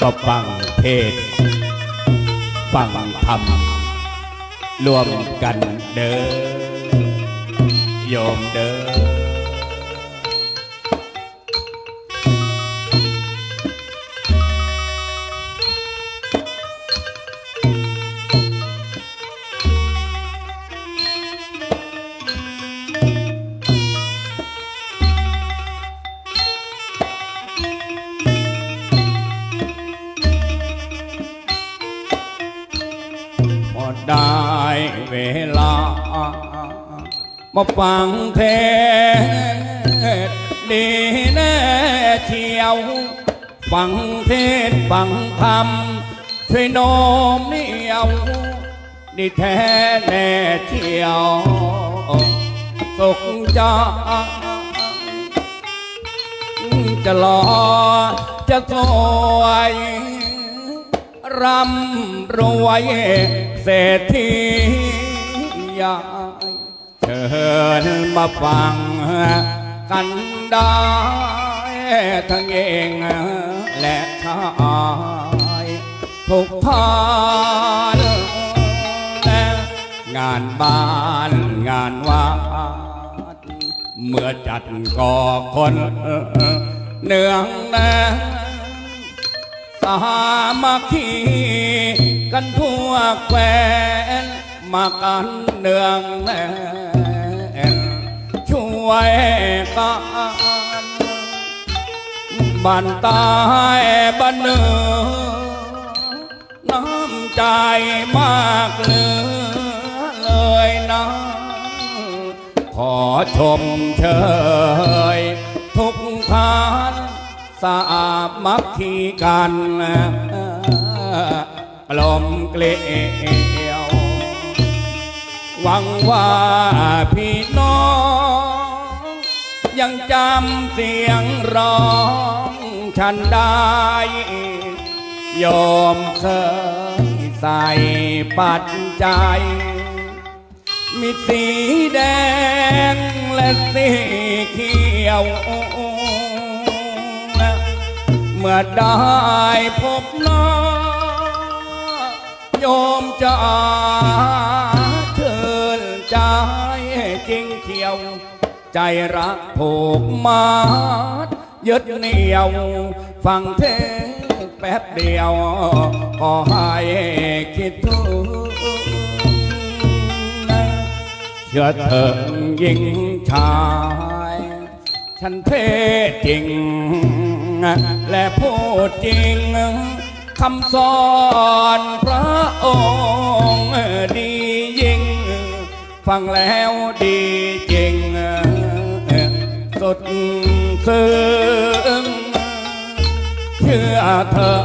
ก็ฟังเทศ ฟังธรรม รวมกันเด้อโยมเด้อ มาฟังเทศดีแน่เชียว ฟังเทศฟังธรรมช่วยโน้มเนียวดีแท้แน่เชียวสุขใจจะหล่อจะสวยร่ำรวยเศรษฐีใหญ่เชิญมาฟังกันได้ทั้งเองและชายทุกทานและงานบ้านงานวัดเมื่อจัดก่อคนเนืองแน่สามัคคีกันทั่วแควน มากันเนืองแน่นช่วยกันบ้านตายบ้านเนือน้ำใจมากเหลือเลยนะขอชมเชยทุกท่านสะอามัคคีกันกลมเกลีย วหวังว่าพี่น้อง ยังจำเสียงร้องฉันได้ยอมเคยใส่ปัจจัย มีสีแดงและสีเขียว เมื่อได้พบน้าโยมจะเชิญใจ จริงเขียว ใจรักผูกมัดยึดเหนี่ยว ฟังเทศแป๊บเดียวก็ให้คิดถึงเชื่อเถิงยิงชาย ฉันเทจริง และพูดจริงคำสอนพระองค์ดี ฟังแล้วดีจริงสุดซึ้งเชื่อเธอ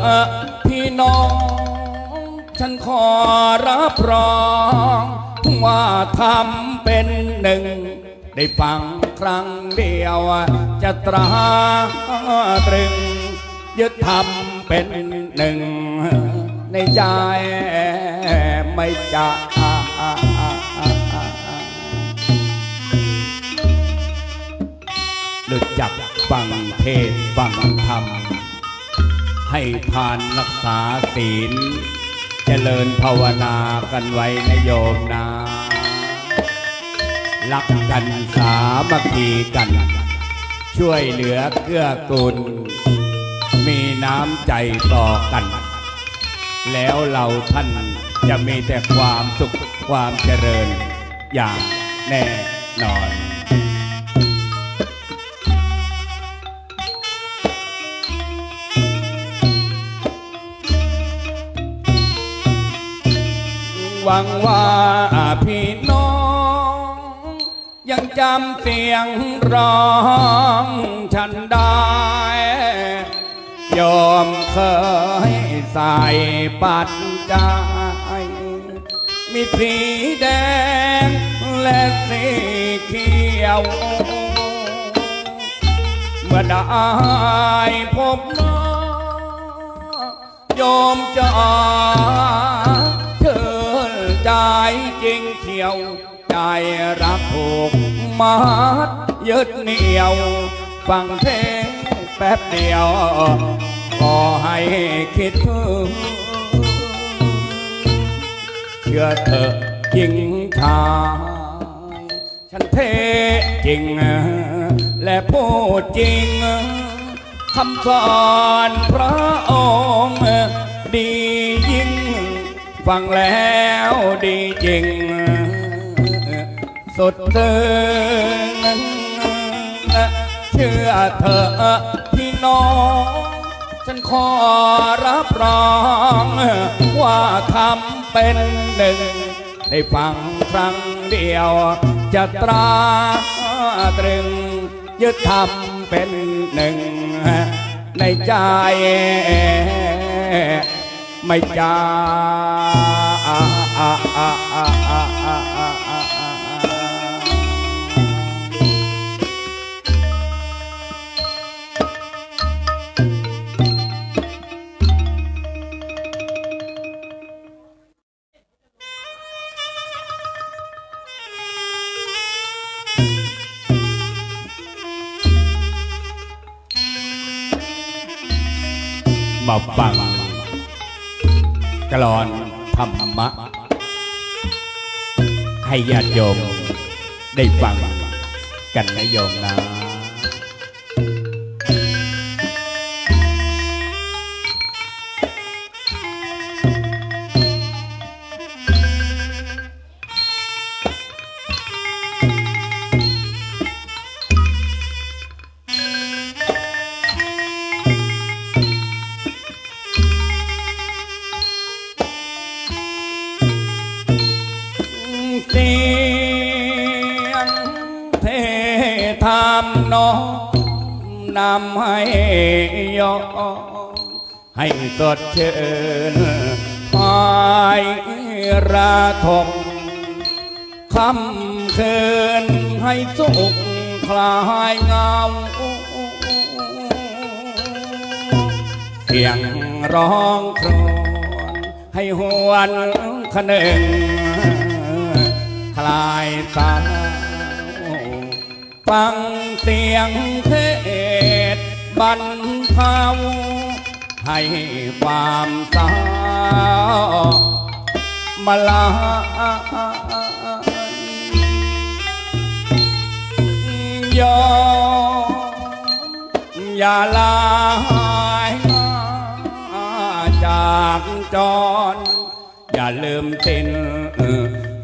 พี่น้อง ฉันขอรับรอง ว่าทำเป็นหนึ่ง ได้ฟังครั้งเดียว จะตราตรึง ยึดทำเป็นหนึ่ง ในใจไม่จะ รู้จักฟังเทศฟังธรรม ให้ทานรักษาศีล เจริญภาวนากันไว้นโยมนะรักกันสามัคคีกัน ช่วยเหลือเกื้อกูล มีน้ำใจต่อกัน แล้วเราท่านจะมีแต่ความสุขความเจริญอย่างแน่นอน หวังว่าพี่น้อง ยังจำเสียงร้องฉันได้ยอมเคยใส่ปัจจัยมีสีแดงและสีเขียว เมื่อได้พบน้าโยอมจะ จจริงเขียวใจรักผูกมัดยึดเหนียว ฟังเทศน์แป๊บเดียวก็ให้คิดถึงเชื่อเถอจริงชายฉันเทจริง และพูดจริงคำสอนพระองค์ดี ฟังแล้วดีจริง สุดซึ้งเชื่อเถอพี่น้อง ฉันขอรับรอง ว่าทำเป็นหนึ่ง ได้ฟังครั้งเดียว จะตราตรึง ยึดทำเป็นหนึ่ง ในใจ ไม่จามาฟัง กลอนธรรมะ ให้ญาติโยมได้ฟังกันนะโยมนะ ให้สดเชื่นหายระทมคำคืนให้สุขคลายเงาเสียงร้องครวญให้หวนคนึงคลายเศร้าฟังเสียงเทศบรรเทา ให้ความเศร้ามาลายยอมอย่าลายจากจร อย่าลืมสิ้น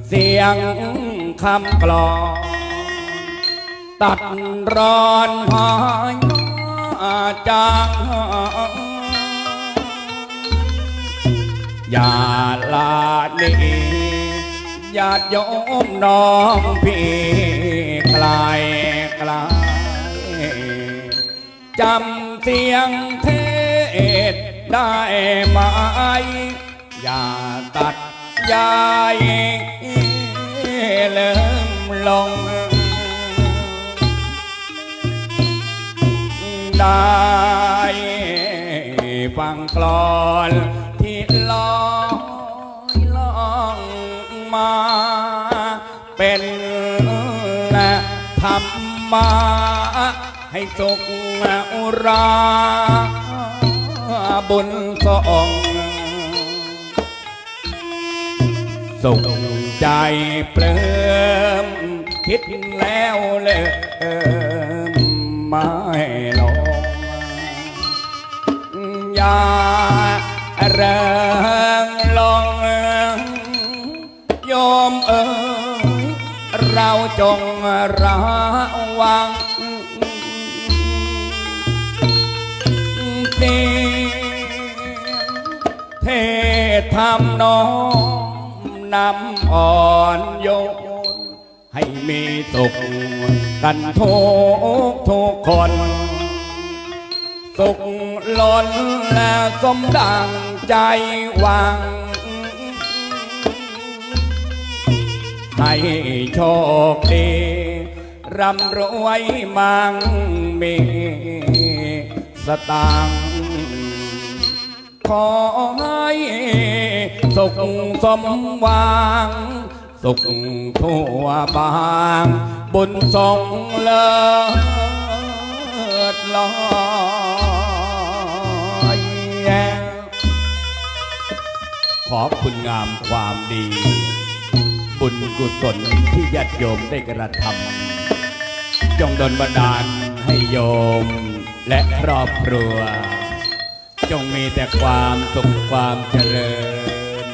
เสียงคำกลอนตัดรอนหายจาง อย่าลานีญาติโยมน้องพี่ไกลไกลจำเสียงเทศได้ไหม อย่าตัดยายเลิมลง ได้ฟังกลอน เป็นธรรมะให้สุขอุราบุญส่งสุขใจเปลิมคิดแล้วเลยไม่ลงอย่าเริงลง เราจงระวังเสีเทศธรรมน้อมนำอ่อนโยน ให้มีสุขกันทุกทุกคน สุขล้นและสมดังใจหวัง ให้โชคดีร่ำรวยมั่งมีสตังขอให้สุขสมหวัง สุขทั่วบาง บุญสรงเลิศลอยขอบคุณงามความดี บุญกุศลที่ญาติโยมได้กระทำจงดลบันดาลให้โยมและครอบครัว จงมีแต่ความสุขความเจริญ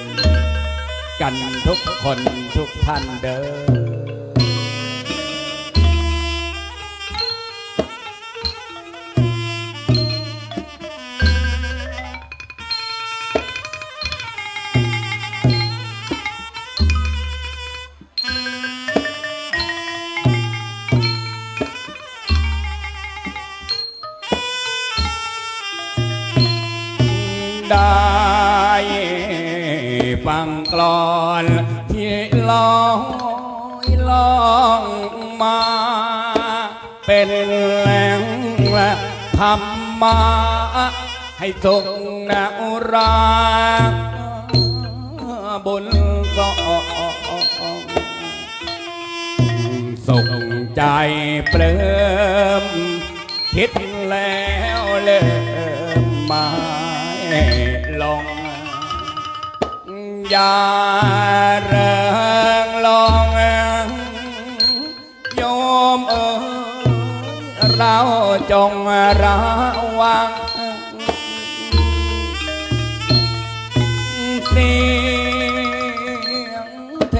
กันทุกคนทุกท่านเด้อ กลอนที่ลอยลองมา เป็นแหล่งธรรมะให้สุขนาราบุญก็ส่งใจเปลิมคิดแล้วเริ่มมายลง ยาเริงลองโยมเอ๋ยเราจงระวังเสียงเท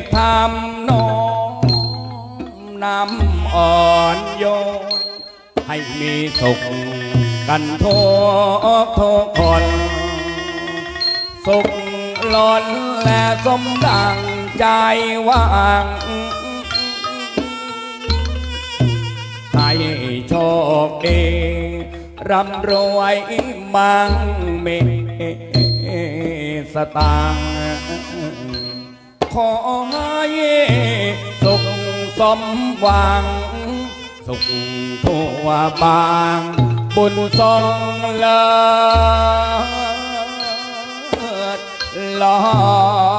ศธรรมน้มนำอ่อนโยนให้มีสุขกันทุกทุกคน สุข หล้นและสมดังใจหว่างให้โชคดีร่ำรวยมั่งมีสตางขอให้สุขสมหวัง สุขทั่วบาง บุญทรงเลิศ ลอย